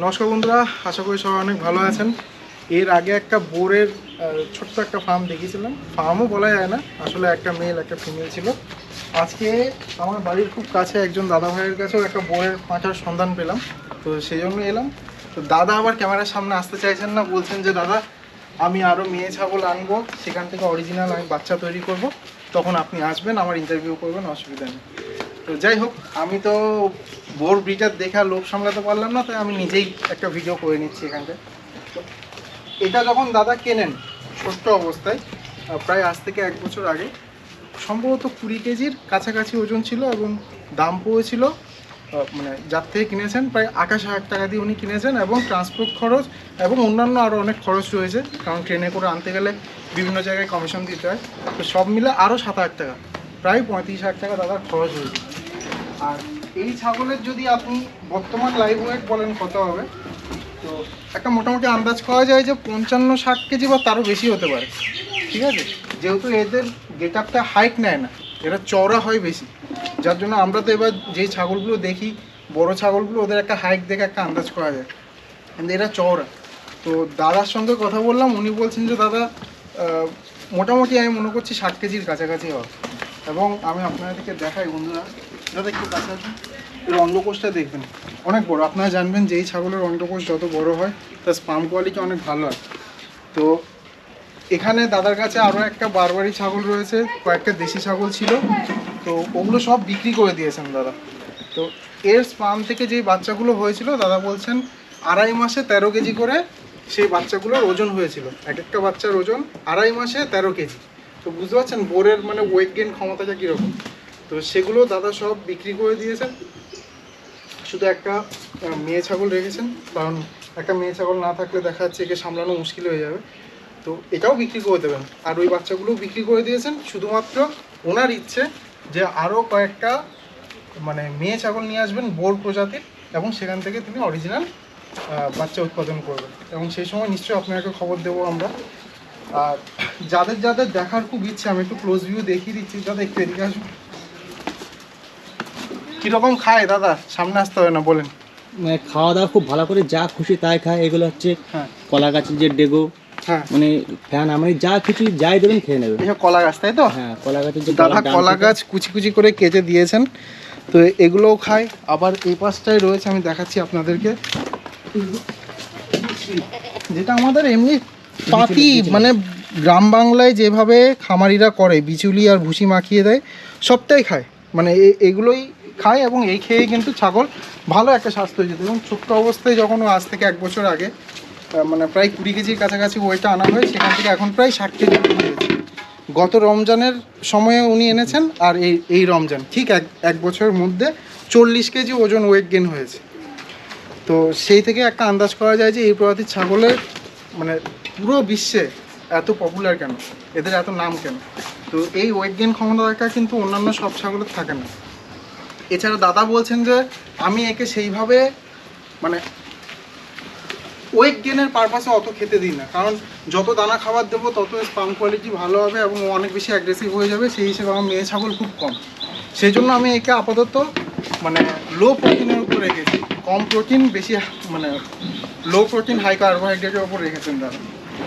নমস্কার বন্ধুরা, আশা করি সবাই অনেক ভালো আছেন। এর আগে একটা বোরের ছোট্ট একটা ফার্ম দেখিয়েছিলাম ফার্মও বলা যায় না, আসলে একটা মেল একটা ফিমেল ছিল। আজকে আমার বাড়ির খুব কাছে একজন দাদা ভাইয়ের কাছেও একটা বোরের পাঁচার সন্ধান পেলাম। তো সেই জন্য এলাম। তো দাদা আবার ক্যামেরার সামনে আসতে চাইছেন না, বলছেন যে, দাদা, আমি আরও মেয়ে ছাগল আনব। সেখান থেকে অরিজিনাল আমি বাচ্চা তৈরি করব। তখন আপনি আসবেন, আমার ইন্টারভিউ করবেন, অসুবিধা নেই। তো যাই হোক, আমি তো বোর ব্রিটার দেখা লোভ সামলাতে পারলাম না, তাই আমি নিজেই একটা ভিডিও করে নিচ্ছি এখানটায়। এটা যখন দাদা কেনেন, ছোট্ট অবস্থায় প্রায় আজ থেকে এক বছর আগে, সম্ভবত কুড়ি কেজির কাছাকাছি ওজন ছিল এবং দাম পড়েছিল মানে যার থেকে কিনেছেন, প্রায় আঠাশ হাজার টাকা দিয়ে উনি কিনেছেন এবং ট্রান্সপোর্ট খরচ এবং অন্যান্য আরও অনেক খরচ রয়েছে, কারণ ট্রেনে করে আনতে গেলে বিভিন্ন জায়গায় কমিশন দিতে হয়। তো সব মিলে আরও সাত হাজার টাকা, প্রায় পঁয়ত্রিশ হাজার টাকা দাদার খরচ হয়েছে। আর এই ছাগলের যদি আপনি বর্তমান লাইভ ওয়েট বলেন কত হবে? তো একটা মোটামুটি আন্দাজ করা যায় যে পঞ্চান্ন, ষাট কেজি বা তারও বেশি হতে পারে। ঠিক আছে? যেহেতু এদের গেট আপটা হাইট নেয় না, এরা চওড়া হয় বেশি। যার জন্য আমরা তো এবার যেই ছাগলগুলো দেখি, বড় ছাগলগুলো ওদের একটা হাইট দেখে একটা আন্দাজ করা যায়। কিন্তু এরা চওড়া। তো দাদার সঙ্গে কথা বললাম, উনি বলছেন যে, দাদা মোটামুটি আমি মনে করছি ষাট কেজির কাছাকাছি হবে। এবং আমি আপনাদেরকে দেখাই, বন্ধুরা দাদা, একটু কাছে আসুন। এর অন্ডকোষটা দেখবেন। অনেক বড়। আপনারা জানবেন যে এই ছাগলের অন্ডকোষ যত বড় হয়, তার স্পাম কোয়ালিটি অনেক ভালো হয়। তো এখানে দাদার কাছে আরও একটা বারবারি ছাগল রয়েছে, কয়েকটা দেশি ছাগল ছিল। তো ওগুলো সব বিক্রি করে দিয়েছেন দাদা। তো এর স্পাম থেকে যে বাচ্চাগুলো হয়েছিল, দাদা বলছেন আড়াই মাসে তেরো কেজি করে সেই বাচ্চাগুলোর ওজন হয়েছিল। এক একটা বাচ্চার ওজন আড়াই মাসে তেরো কেজি। তো বুঝতে পারছেন বোরের মানে ওয়েট গেন ক্ষমতাটা কীরকম? তো সেগুলো দাদা সব বিক্রি করে দিয়েছেন। শুধু একটা মেয়ে ছাগল রেখেছেন, কারণ একটা মেয়ে ছাগল না থাকলে দেখা যাচ্ছে একে সামলানো মুশকিল হয়ে যাবে। তো এটাও বিক্রি করে দেবেন। আর ওই বাচ্চাগুলোও বিক্রি করে দিয়েছেন, শুধুমাত্র ওনার ইচ্ছে যে আরও কয়েকটা মানে মেয়ে ছাগল নিয়ে আসবেন বোর প্রজাতির, এবং সেখান থেকে তিনি অরিজিনাল বাচ্চা উৎপাদন করবেন। এবং সেই সময় নিশ্চয়ই আপনাকে খবর দেবো আমরা। আর যাদের যাদের দেখার খুব ইচ্ছে, আমি একটু ক্লোজ ভিউ দেখিয়ে দিচ্ছি। দাদা একটু এদিকে আসুন। কীরকম খায় দাদা? সামনে আসতে হবে না বলেন। মানে খাওয়া দাওয়া খুব ভালো করে যা খুশি তাই খায়। এগুলো হচ্ছে হ্যাঁ। কলা গাছের যে ডেগো হ্যাঁ। মানে ফ্যান মানে যা কিছু যাই দেবেন খেয়ে নেবে কলা গাছ তাই তো? হ্যাঁ কলা গাছের যে দাদা কলা গাছ কুচি কুচি করে কেটে দিয়েছেন। তো এগুলোও খায়। আবার এই পাশটায় রয়েছে আমি দেখাচ্ছি আপনাদেরকে। যেটা আমাদের এমনি পাতি মানে গ্রাম বাংলায় যেভাবে খামারিরা করে বিচুলি আর ভুসি মাখিয়ে দেয় সবটাই খায়। মানে এগুলোই খায় এবং এই খেয়ে কিন্তু ছাগল ভালো একটা স্বাস্থ্য হয়েছে এবং ছোট্ট অবস্থায় যখন আজ থেকে এক বছর আগে মানে প্রায় কুড়ি কেজির কাছাকাছি ওয়েটটা আনা হয় সেখান থেকে এখন প্রায় ষাট কেজি হয়েছে। গত রমজানের সময়ে উনি এনেছেন আর এই এই রমজান, ঠিক এক এক বছরের মধ্যে চল্লিশ কেজি ওজন ওয়েট গেন হয়েছে। তো সেই থেকে একটা আন্দাজ করা যায় যে এই প্রজাতির ছাগলের মানে পুরো বিশ্বে এত পপুলার কেন? এদের এত নাম কেন? তো এই ওয়েট গেন ক্ষমতাটা কিন্তু অন্যান্য সব ছাগলের থাকে না। এছাড়া দাদা বলছেন যে আমি একে সেইভাবে মানে ওয়েট গেনের পারপাসে অত খেতে দিই না। কারণ যত দানা খাবার দেবো, তত স্পাম কোয়ালিটি ভালো হবে এবং অনেক বেশি অ্যাগ্রেসিভ হয়ে যাবে। সেই হিসেবে আমার মেয়ে ছাগল খুব কম। সেই জন্য আমি একে আপাতত মানে লো প্রোটিনের উপর রেখেছি। কম প্রোটিন বেশি মানে লো প্রোটিন হাই কার্বোহাইড্রেটের উপর রেখেছেন দাদা।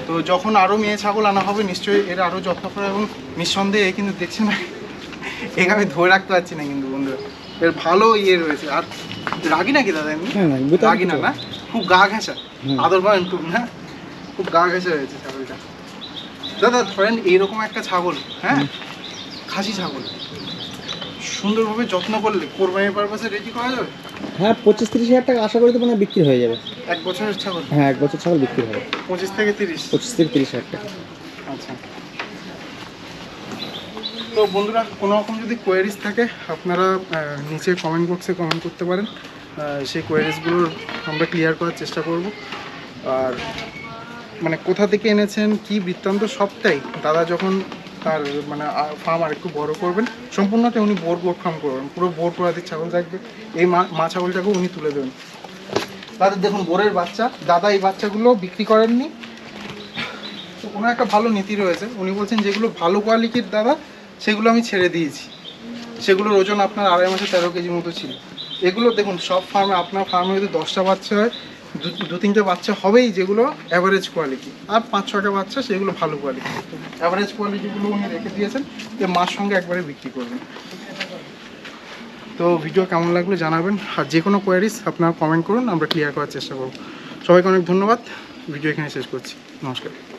তো যখন আরও মেয়ে ছাগল আনা হবে, নিশ্চয়ই এর আরও যত্ন করে এবং নিঃসন্দেহে, কিন্তু দেখছে না আমি ধরে রাখতে পারছি না কিন্তু বন্ধুরা। এর ভালো ইয়ে রয়েছে। আর রাগি নাকি দাদা এমনি? হ্যাঁ রাগি না না? খুব গা ঘেঁষা। আদর করেন খুব না? খুব গা ঘেঁষা হয়েছে ছাগলটা। দাদা ধরেন এইরকম একটা ছাগল হ্যাঁ? খাসি ছাগল। সুন্দরভাবে যত্ন করলে কোরবানির পারপাসে রেডি করা যাবে? হ্যাঁ পঁচিশ তিরিশ হাজার টাকা আশা করি তো মানে বিক্রি হয়ে যাবে। এক বছরের ছাগল? হ্যাঁ এক বছর ছাগল বিক্রি হবে। পঁচিশ থেকে তিরিশ? পঁচিশ থেকে তিরিশ হাজার টাকা। আচ্ছা। তো বন্ধুরা, কোনো রকম যদি কোয়ারিজ থাকে, আপনারা নিচে কমেন্ট বক্সে কমেন্ট করতে পারেন। সেই কোয়ারিজগুলোর আমরা ক্লিয়ার করার চেষ্টা করব। আর মানে কোথা থেকে এনেছেন, কি বৃত্তান্ত, সবটাই দাদা যখন তার মানে ফার্ম আর একটু বড় করবেন সম্পূর্ণটা উনি বোর গোট ফার্ম করবেন। পুরো বোর প্রজাতির ছাগল থাকবে এই মা ছাগলটাকেও উনি তুলে দেবেন। দাদা, দেখুন, বোরের বাচ্চা। দাদা এই বাচ্চাগুলো বিক্রি করেননি। তো ওনার একটা ভালো নীতি রয়েছে। উনি বলছেন, যেগুলো ভালো কোয়ালিটির দাদা সেগুলো আমি ছেড়ে দিয়েছি। সেগুলোর ওজন আপনার আড়াই মাসে তেরো কেজি মতো ছিল। এগুলো দেখুন, সব ফার্মে আপনার ফার্মে যদি দশটা বাচ্চা হয়, দু- তিনটে বাচ্চা হবেই যেগুলো অ্যাভারেজ কোয়ালিটি আর পাঁচ, ছটা বাচ্চা সেগুলো ভালো কোয়ালিটি অ্যাভারেজ কোয়ালিটিগুলো উনি রেখে দিয়েছেন যে মার সঙ্গে একবারে বিক্রি করবেন। তো ভিডিও কেমন লাগল জানাবেন। আর যে কোনো কোয়ারিজ আপনারা কমেন্ট করুন, আমরা ক্লিয়ার করার চেষ্টা করব। সবাইকে অনেক ধন্যবাদ। ভিডিও এখানে শেষ করছি। নমস্কার।